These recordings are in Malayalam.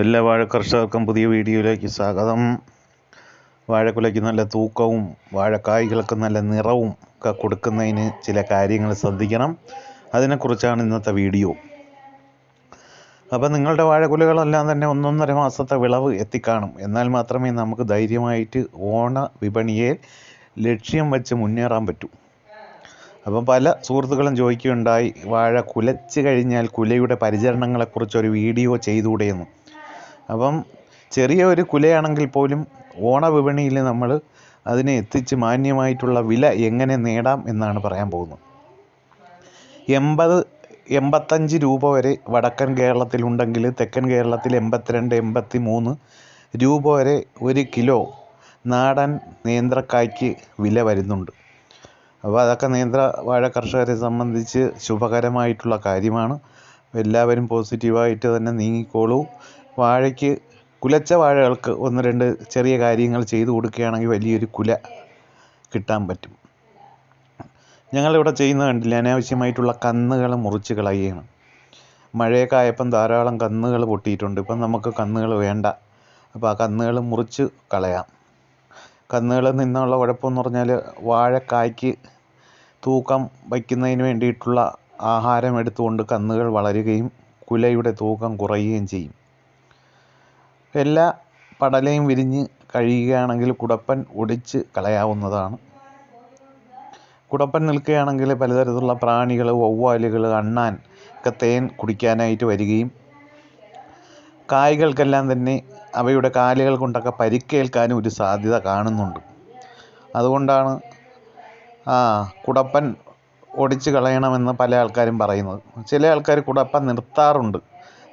എല്ലാ വാഴ കർഷകർക്കും പുതിയ വീഡിയോയിലേക്ക് സ്വാഗതം. വാഴക്കുലയ്ക്ക് നല്ല തൂക്കവും വാഴക്കായ്കൾക്ക് നല്ല നിറവും ഒക്കെ കൊടുക്കുന്നതിന് ചില കാര്യങ്ങൾ ശ്രദ്ധിക്കണം. അതിനെക്കുറിച്ചാണ് ഇന്നത്തെ വീഡിയോ. അപ്പം നിങ്ങളുടെ വാഴക്കുലകളെല്ലാം തന്നെ ഒന്നൊന്നര മാസത്തെ വിളവ് എത്തിക്കാണും. എന്നാൽ മാത്രമേ നമുക്ക് ധൈര്യമായിട്ട് ഓണ വിപണിയെ ലക്ഷ്യം വെച്ച് മുന്നേറാൻ പറ്റൂ. അപ്പം പല സുഹൃത്തുക്കളും ചോദിക്കുകയുണ്ടായി വാഴ കുലച്ച് കഴിഞ്ഞാൽ കുലയുടെ പരിചരണങ്ങളെക്കുറിച്ചൊരു വീഡിയോ ചെയ്തുകൂടെയെന്ന് അപ്പം ചെറിയ ഒരു കുലയാണെങ്കിൽ പോലും ഓണ വിപണിയിൽ നമ്മൾ അതിനെ എത്തിച്ച് മാന്യമായിട്ടുള്ള വില എങ്ങനെ നേടാം എന്നാണ് പറയാൻ പോകുന്നത്. എൺപത് എൺപത്തഞ്ച് രൂപ വരെ വടക്കൻ കേരളത്തിലുണ്ടെങ്കിൽ തെക്കൻ കേരളത്തിൽ എൺപത്തിരണ്ട് എൺപത്തി മൂന്ന് രൂപ വരെ ഒരു കിലോ നാടൻ നേന്ത്രക്കായ്ക്ക് വില വരുന്നുണ്ട്. അപ്പോൾ അതൊക്കെ നേന്ത്ര വാഴ കർഷകരെ സംബന്ധിച്ച് ശുഭകരമായിട്ടുള്ള കാര്യമാണ്. എല്ലാവരും പോസിറ്റീവായിട്ട് തന്നെ നീങ്ങിക്കോളൂ. വാഴയ്ക്ക് കുലച്ച വാഴകൾക്ക് ഒന്ന് രണ്ട് ചെറിയ കാര്യങ്ങൾ ചെയ്തു കൊടുക്കുകയാണെങ്കിൽ വലിയൊരു കുല കിട്ടാൻ പറ്റും. ഞങ്ങളിവിടെ ചെയ്യുന്നത് കണ്ടില്ല? അനാവശ്യമായിട്ടുള്ള കന്നുകൾ മുറിച്ച് കളയുകയാണ്. മഴയൊക്കെ ആയപ്പം ധാരാളം കന്നുകൾ പൊട്ടിയിട്ടുണ്ട്. ഇപ്പം നമുക്ക് കന്നുകൾ വേണ്ട. അപ്പോൾ ആ കന്നുകൾ മുറിച്ച് കളയാം. കന്നുകളിൽ നിന്നുള്ള കുഴപ്പമെന്ന് പറഞ്ഞാൽ വാഴക്കായ്ക്ക് തൂക്കം വയ്ക്കുന്നതിന് വേണ്ടിയിട്ടുള്ള ആഹാരം എടുത്തുകൊണ്ട് കന്നുകൾ വളരുകയും കുലയുടെ തൂക്കം കുറയുകയും ചെയ്യും. എല്ലാ പടലയും വിരിഞ്ഞ് കഴിയുകയാണെങ്കിൽ കുടപ്പൻ ഒടിച്ച് കളയാവുന്നതാണ്. കുടപ്പൻ നിൽക്കുകയാണെങ്കിൽ പലതരത്തിലുള്ള പ്രാണികൾ വവ്വാലുകൾ അണ്ണാൻ ഒക്കെ തേൻ കുടിക്കാനായിട്ട് വരികയും കായ്കൾക്കെല്ലാം തന്നെ അവയുടെ കാലുകൾ കൊണ്ടൊക്കെ പരിക്കേൽക്കാനും ഒരു സാധ്യത കാണുന്നുണ്ട്. അതുകൊണ്ടാണ് ആ കുടപ്പൻ ഒടിച്ച് കളയണമെന്ന് പല ആൾക്കാരും പറയുന്നത്. ചില ആൾക്കാർ കുടപ്പൻ നിർത്താറുണ്ട്.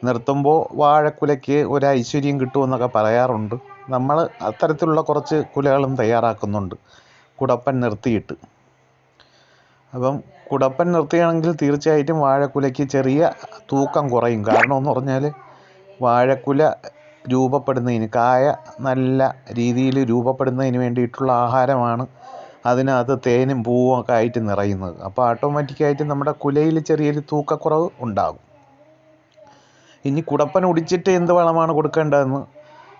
നിർത്തുമ്പോൾ വാഴക്കുലയ്ക്ക് ഒരു ഐശ്വര്യം കിട്ടുമെന്നൊക്കെ പറയാറുണ്ട്. നമ്മൾ അത്തരത്തിലുള്ള കുറച്ച് കുലകളും തയ്യാറാക്കുന്നുണ്ട് കുടപ്പൻ നിർത്തിയിട്ട്. അപ്പം കുടപ്പൻ നിർത്തുകയാണെങ്കിൽ തീർച്ചയായിട്ടും വാഴക്കുലയ്ക്ക് ചെറിയ തൂക്കം കുറയും. കാരണം എന്ന് പറഞ്ഞാൽ വാഴക്കുല രൂപപ്പെടുന്നതിന് കായ നല്ല രീതിയിൽ രൂപപ്പെടുന്നതിന് വേണ്ടിയിട്ടുള്ള ആഹാരമാണ് അതിനകത്ത് തേനും പൂവും ഒക്കെ ആയിട്ട് നിറയുന്നത്. അപ്പോൾ ഓട്ടോമാറ്റിക്കായിട്ട് നമ്മുടെ കുലയിൽ ചെറിയൊരു തൂക്കക്കുറവ് ഉണ്ടാകും. ഇനി കുടപ്പൻ ഒടിച്ചിട്ട് എന്ത് വളമാണ് കൊടുക്കേണ്ടതെന്ന്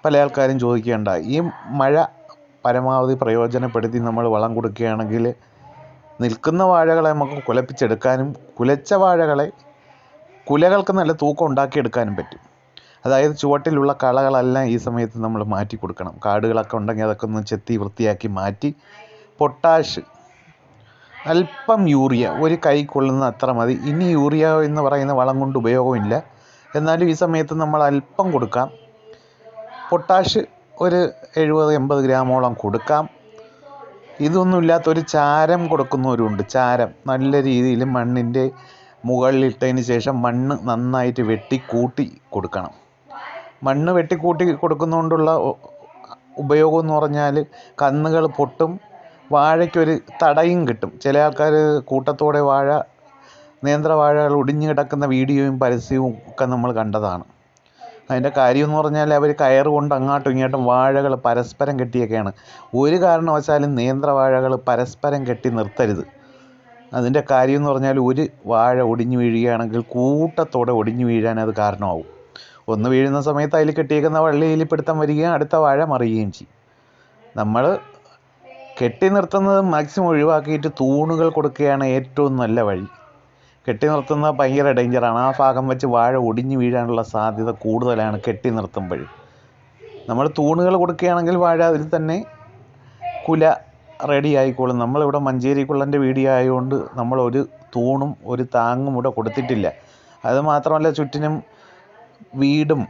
പല ആൾക്കാരും ചോദിക്കേണ്ട. ഈ മഴ പരമാവധി പ്രയോജനപ്പെടുത്തി നമ്മൾ വളം കൊടുക്കുകയാണെങ്കിൽ നിൽക്കുന്ന വാഴകളെ നമുക്ക് കുലപ്പിച്ചെടുക്കാനും കുലച്ച വാഴകളെ കുലകൾക്ക് നല്ല തൂക്കം ഉണ്ടാക്കിയെടുക്കാനും പറ്റും. അതായത് ചുവട്ടിലുള്ള കളകളെല്ലാം ഈ സമയത്ത് നമ്മൾ മാറ്റി കൊടുക്കണം. കാടുകളൊക്കെ ഉണ്ടെങ്കിൽ അതൊക്കെ ഒന്ന് ചെത്തി വൃത്തിയാക്കി മാറ്റി പൊട്ടാഷ് അല്പം യൂറിയ ഒരു കൈ കൊള്ളുന്ന അത്ര മതി. ഇനി യൂറിയ എന്ന് പറയുന്ന വളം കൊണ്ട് ഉപയോഗമില്ല. എന്നാലും ഈ സമയത്ത് നമ്മൾ അല്പം കൊടുക്കാം. പൊട്ടാഷ് ഒരു എഴുപത് എൺപത് ഗ്രാമോളം കൊടുക്കാം. ഇതൊന്നുമില്ലാത്ത ഒരു ചാരം കൊടുക്കുന്നവരുണ്ട്. ചാരം. നല്ല രീതിയിൽ മണ്ണിന്റെ മുകളിലിട്ടതിന് ശേഷം മണ്ണ് നന്നായിട്ട് വെട്ടി കൂട്ടി കൊടുക്കണം. മണ്ണ് വെട്ടിക്കൂട്ടി കൊടുക്കുന്നതുകൊണ്ടുള്ള ഉപയോഗം എന്ന് പറഞ്ഞാൽ കന്നുകൾ പൊട്ടും വാഴയ്ക്കൊരു തടയും കിട്ടും. ചില ആൾക്കാർ കൂട്ടത്തോടെ വാഴ നേന്ത്രവാഴകൾ ഒടിഞ്ഞു കിടക്കുന്ന വീഡിയോയും പരസ്യവും ഒക്കെ നമ്മൾ കണ്ടതാണ്. അതിന്റെ കാര്യം എന്ന് പറഞ്ഞാൽ അവർ കയറ് കൊണ്ട് അങ്ങോട്ടും ഇങ്ങോട്ടും വാഴകൾ പരസ്പരം കെട്ടിയൊക്കെയാണ്. ഒരു കാരണവശാലും നേന്ത്രവാഴകൾ പരസ്പരം കെട്ടി നിർത്തരുത്. അതിന്റെ കാര്യം എന്ന് പറഞ്ഞാൽ ഒരു വാഴ ഒടിഞ്ഞു വീഴുകയാണെങ്കിൽ കൂട്ടത്തോടെ ഒടിഞ്ഞു വീഴാൻ അത് കാരണമാവും. ഒന്ന് വീഴുന്ന സമയത്ത് അതിൽ കെട്ടിയേക്കുന്ന വള്ളിയിൽ പിടുത്തം വരികയും അടുത്ത വാഴ മറിയുകയും ചെയ്യും. നമ്മൾ കെട്ടി നിർത്തുന്നത് മാക്സിമം ഒഴിവാക്കിയിട്ട് തൂണുകൾ കൊടുക്കുകയാണ് ഏറ്റവും നല്ല വഴി. കെട്ടി നിർത്തുന്നത് ഭയങ്കര ഡേഞ്ചറാണ് ആ ഭാഗം വെച്ച് വാഴ ഒടിഞ്ഞു വീഴാനുള്ള സാധ്യത കൂടുതലാണ് കെട്ടി നിർത്തുമ്പോൾ നമ്മൾ തൂണുകൾ കൊടുക്കുകയാണെങ്കിൽ വാഴ അതിൽ തന്നെ കുല റെഡി ആയിക്കോളും. നമ്മളിവിടെ മഞ്ചേരി കുള്ളന്റെ വീഡിയോ ആയതുകൊണ്ട് നമ്മൾ ഒരു തൂണും ഒരു താങ്ങും ഇവിടെ കൊടുത്തിട്ടില്ല. അത് മാത്രമല്ല ചുറ്റിനും വീടും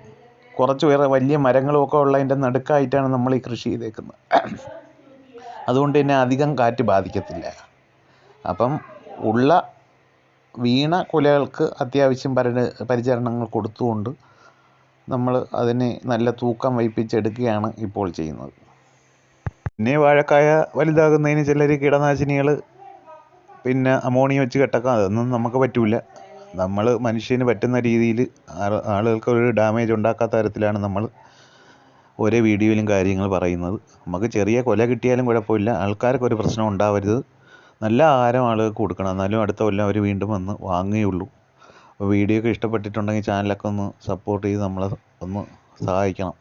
കുറച്ച് വേറെ വലിയ മരങ്ങളും ഒക്കെ ഉള്ളതിന്റെ നടുക്കായിട്ടാണ് നമ്മൾ ഈ കൃഷി ചെയ്തേക്കുന്നത്. അതുകൊണ്ട് തന്നെ അധികം കാറ്റ് ബാധിക്കത്തില്ല. അപ്പം ഉള്ള വീണ കുലകൾക്ക് അത്യാവശ്യം പരി പരിചരണങ്ങൾ കൊടുത്തുകൊണ്ട് നമ്മൾ അതിനെ നല്ല തൂക്കം വയ്പ്പിച്ചെടുക്കുകയാണ് ഇപ്പോൾ ചെയ്യുന്നത്. പിന്നെ വാഴക്കായ വലുതാകുന്നതിന് ചിലർ കീടനാശിനികൾ പിന്നെ അമോണിയ വെച്ച് കെട്ടക്കാം. അതൊന്നും നമുക്ക് പറ്റില്ല നമ്മൾ മനുഷ്യന് പറ്റുന്ന രീതിയിൽ ആളുകൾക്ക് ഒരു ഡാമേജ് ഉണ്ടാക്കാത്ത തരത്തിലാണ് നമ്മൾ ഓരോ വീഡിയോയിലും കാര്യങ്ങൾ പറയുന്നത്. നമുക്ക് ചെറിയ കൊല കിട്ടിയാലും കുഴപ്പമില്ല. ആൾക്കാർക്ക് ഒരു പ്രശ്നം ഉണ്ടാവരുത്. നല്ല ആഹാരം ആളുകൾക്ക് കൊടുക്കണം. എന്നാലും അടുത്ത കൊല്ലം അവർ വീണ്ടും വന്ന് വാങ്ങുകയുള്ളൂ. അപ്പോൾ വീഡിയോ ഒക്കെ ഇഷ്ടപ്പെട്ടിട്ടുണ്ടെങ്കിൽ ചാനലൊക്കെ ഒന്ന് സപ്പോർട്ട് ചെയ്ത് നമ്മളെ ഒന്ന് സഹായിക്കണം.